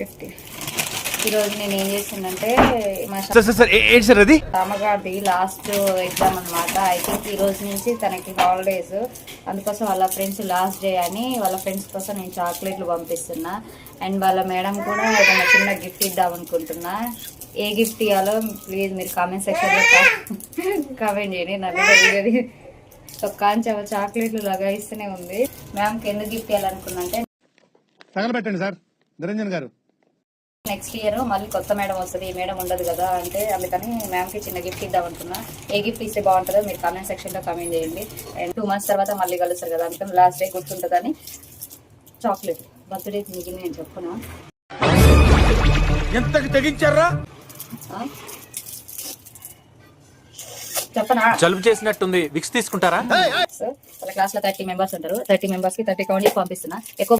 Fifty. ఈరోజు నేను ఏం చేసిందంటే ఏంటి సార్ అది? రామగారిది లాస్ట్ ఎగ్జామ్ అనమాట ఐ థింక్ ఈ రోజు నుంచి తనకి హాలిడేస్ అందుకోసం వాళ్ళ ఫ్రెండ్స్ లాస్ట్ డే అని వాళ్ళ ఫ్రెండ్స్ కోసం నేను చాక్లెట్లు పంపిస్తున్నా. అండ్ వాళ్ళ మేడం కూడా ఏదైనా చిన్న గిఫ్ట్ ఇద్దాం అనుకుంటున్నా. ఏ గిఫ్ట్ ఇవ్వాలో ప్లీజ్ మీరు కామెంట్ సెక్షన్లో కామెంట్ చేయండి. నాకు తెలియదు. ఒక్కాంచి చాక్లెట్లు లగాయిస్తూనే ఉంది. మ్యామ్కి ఎందుకు గిఫ్ట్ ఇవ్వాలనుకున్నా తగలబెట్టండి sir. Niranjan garu. Next year మళ్ళీ కొత్త మేడం వస్తుంది ఈ మేడం ఉండదు కదా అంటే అందుకని మ్యామ్కి చిన్న గిఫ్ట్ ఇద్దాం అనుకున్నా. ఏ గిఫ్ట్ ఇస్తే బాగుంటుందో మీరు కామెంట్ సెక్షన్లో కామెంట్ చేయండి. అండ్ టూ మంత్స్ తర్వాత మళ్ళీ కలుస్తారు కదా అందుకని లాస్ట్ డే గుర్తుంటుందని చాక్లెట్ బర్త్డే మిగిలిన నేను చెప్పుకున్నా. ఎంతకి తెగించారా? ఆ? చెప్పనా? జలుబు చేసినట్టుంది. విక్స్ తీసుకుంటారా? సార్ వాళ్ళ క్లాస్లో థర్టీ మెంబర్స్ ఉంటారు. థర్టీ మెంబర్స్కి థర్టీ కౌంట్ పంపిస్తున్నా. ఎక్కువ